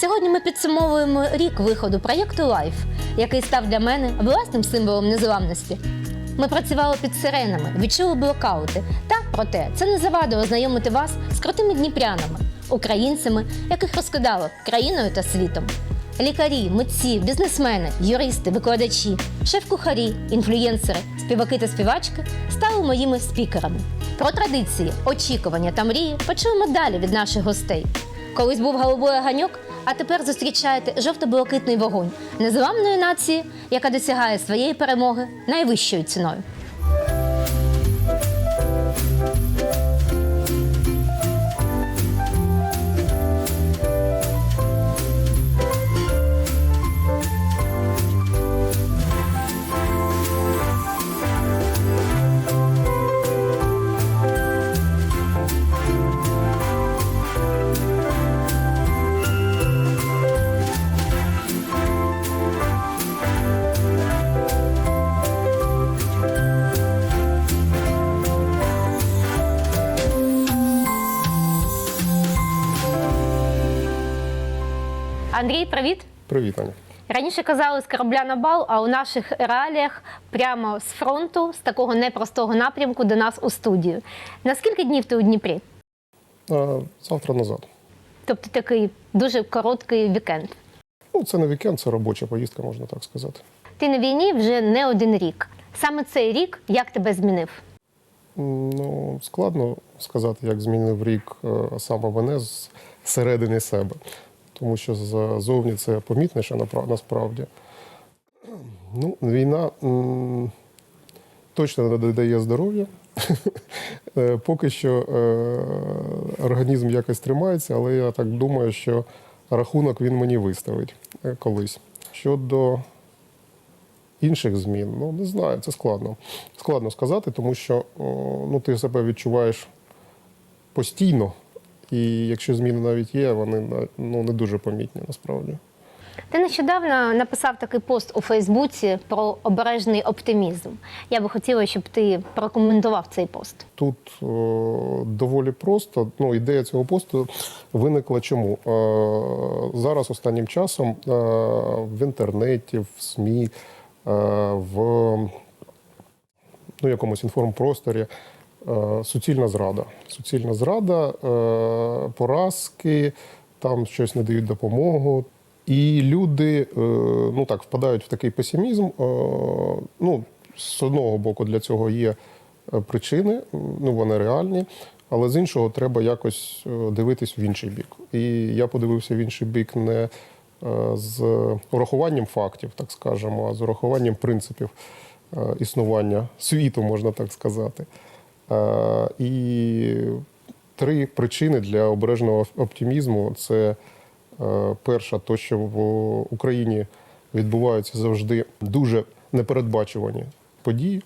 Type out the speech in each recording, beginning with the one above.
Сьогодні ми підсумовуємо рік виходу проєкту Лайф, який став для мене власним символом незламності. Ми працювали під сиренами, відчули блокаути. Та проте це не завадило знайомити вас з крутими дніпрянами, українцями, яких розкидало країною та світом. Лікарі, митці, бізнесмени, юристи, викладачі, шеф-кухарі, інфлюєнсери, співаки та співачки стали моїми спікерами. Про традиції, очікування та мрії почуємо далі від наших гостей. Колись був голубой ганьок, а тепер зустрічаєте жовто-блакитний вогонь незламної нації, яка досягає своєї перемоги найвищою ціною. Андрій, привіт! Привіт, Аня. Раніше казали з корабля на бал, а у наших реаліях прямо з фронту, з такого непростого напрямку до нас у студію. На скільки днів ти у Дніпрі? А, завтра назад. Тобто такий дуже короткий вікенд. Ну, це не вікенд, це робоча поїздка, можна так сказати. Ти на війні вже не один рік. Саме цей рік як тебе змінив? Ну, складно сказати, як змінив рік е, саме мене з середини себе. Тому що ззовні це помітніше насправді. Ну, війна м, точно не додає здоров'я. Е, Поки що е, організм якось тримається, але я так думаю, що рахунок він мені виставить е, колись. Щодо інших змін, ну не знаю, це складно. Складно сказати, тому що о, ну, ти себе відчуваєш постійно, і якщо зміни навіть є, вони ну, не дуже помітні насправді. Ти нещодавно написав такий пост у Фейсбуці про обережний оптимізм. Я би хотіла, щоб ти прокоментував цей пост. Тут о, доволі просто. Ну, ідея цього посту виникла чому? Е, зараз останнім часом е, в інтернеті, в СМІ, е, в ну, якомусь інформпросторі е, суцільна зрада. Суцільна зрада, е, поразки, там щось не дають допомогу. І люди е, ну так впадають в такий песимізм. Е, ну, з одного боку, для цього є е, причини, ну вони реальні, але з іншого треба якось е, дивитись в інший бік. І я подивився в інший бік не е, з урахуванням фактів, так скажемо, а з урахуванням принципів е, існування світу, можна так сказати. І три причини для обережного оптимізму це е, перша, то, що в Україні відбуваються завжди дуже непередбачувані події.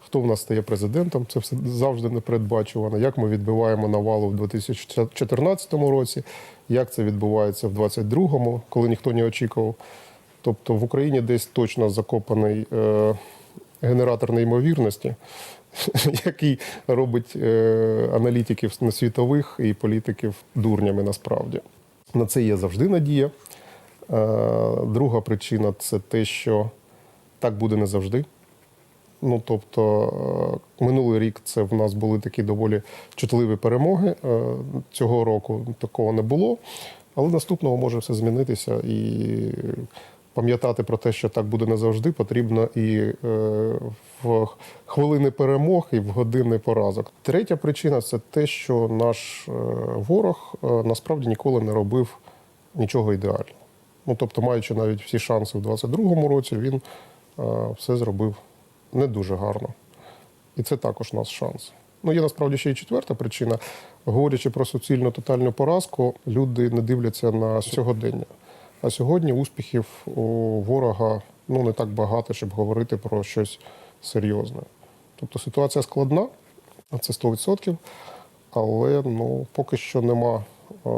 Хто в нас стає президентом, це все завжди непередбачувано. Як ми відбиваємо навалу в 2014 році, як це відбувається в 2022, коли ніхто не очікував. Тобто в Україні десь точно закопаний е, генератор неймовірності, який робить е, аналітиків на світових і політиків дурнями насправді. На це є завжди надія. Е, друга причина це те, що так буде не завжди. Ну, тобто, е, минулий рік це в нас були такі доволі чутливі перемоги. Цього року такого не було. Але наступного може все змінитися і пам'ятати про те, що так буде не завжди, потрібно і в хвилини перемог, і в години поразок. Третя причина це те, що наш е, ворог е, насправді ніколи не робив нічого ідеально. Ну, тобто, маючи навіть всі шанси в 22-му році, він е, все зробив не дуже гарно. І це також наш шанс. Ну, є насправді ще й четверта причина. Говорячи про суцільну тотальну поразку, люди не дивляться на сьогодення. А сьогодні успіхів у ворога ну, не так багато, щоб говорити про щось серйозне. Тобто ситуація складна, це 100%, але ну, поки що нема е,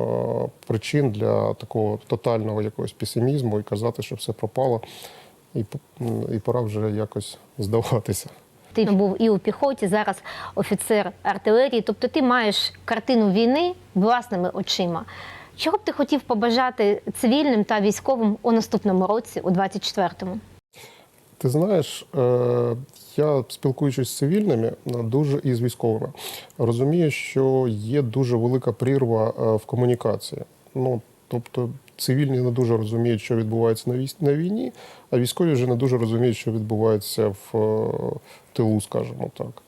причин для такого тотального якогось песимізму і казати, що все пропало, і, і пора вже якось здаватися. Ти був і у піхоті, зараз офіцер артилерії. Тобто ти маєш картину війни власними очима. Чого б ти хотів побажати цивільним та військовим у наступному році, у 24-му? Ти знаєш, е, я спілкуючись з цивільними, е, дуже і з військовими, розумію, що є дуже велика прірва е, в комунікації. Ну, тобто, цивільні не дуже розуміють, що відбувається на війні, а військові вже не дуже розуміють, що відбувається в тилу, скажімо так.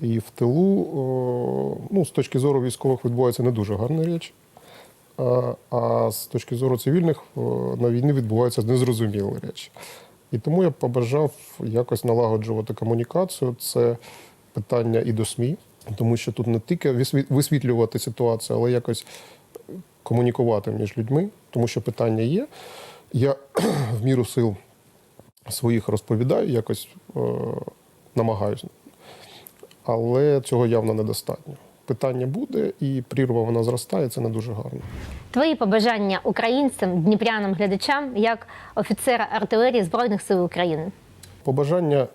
І в тилу, ну, з точки зору військових, відбувається не дуже гарна річ. А- з точки зору цивільних на війні відбуваються незрозумілі речі. І тому я побажав якось налагоджувати комунікацію. Це питання і до СМІ, тому що тут не тільки висвіт- висвітлювати ситуацію, але якось комунікувати між людьми, тому що питання є. Я в міру сил своїх розповідаю, якось е, намагаюся. Але цього явно недостатньо. Питання буде, і прірва вона зростає, це не дуже гарно. Твої побажання українцям, дніпрянам, глядачам як офіцера артилерії Збройних сил України. Побажання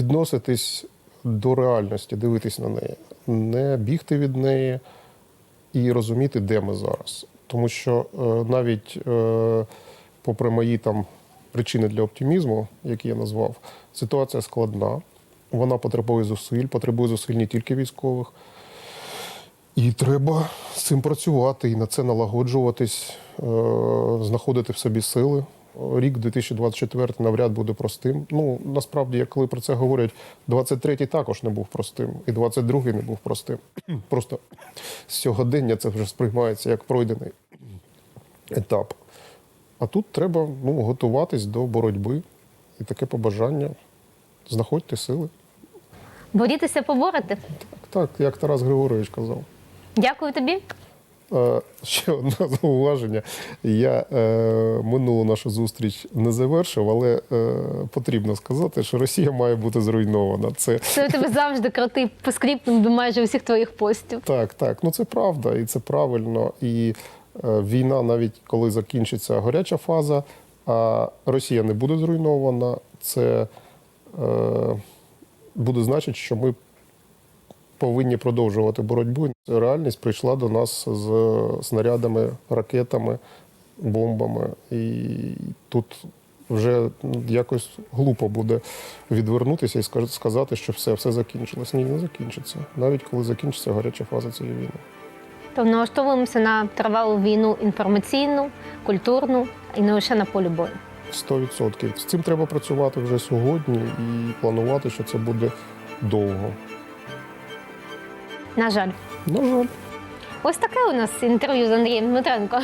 відноситись до реальності, дивитись на неї, не бігти від неї і розуміти, де ми зараз. Тому що е, навіть е, попри мої там причини для оптимізму, які я назвав, ситуація складна. Вона потребує зусиль, потребує зусиль не тільки військових. І треба з цим працювати і на це налагоджуватись, е, знаходити в собі сили. Рік 2024 навряд буде простим. Ну насправді, як коли про це говорять, 23-й також не був простим, і 22-й не був простим. Просто з сьогодення це вже сприймається як пройдений етап. А тут треба ну, готуватись до боротьби і таке побажання. Знаходьте сили. Борітися, поборити. Так, як Тарас Григорович казав. Дякую тобі. Ще одне зауваження. Я е, минулу нашу зустріч не завершив, але е, потрібно сказати, що Росія має бути зруйнована. Це Це у тебе завжди крутий по скріптам до майже усіх твоїх постів. так, так. Ну це правда, і це правильно. І е, війна, навіть коли закінчиться гаряча фаза, а Росія не буде зруйнована, це е, буде значити, що ми повинні продовжувати боротьбу. Реальність прийшла до нас з снарядами, ракетами, бомбами. І тут вже якось глупо буде відвернутися і сказати, що все, все закінчилось. Ні, не закінчиться. Навіть коли закінчиться гаряча фаза цієї війни. То налаштовуємося на тривалу війну інформаційну, культурну і не лише на полі бою. 100%. З цим треба працювати вже сьогодні і планувати, що це буде довго. На жаль, На жаль. ось таке у нас інтерв'ю з Андрієм Дмитренко.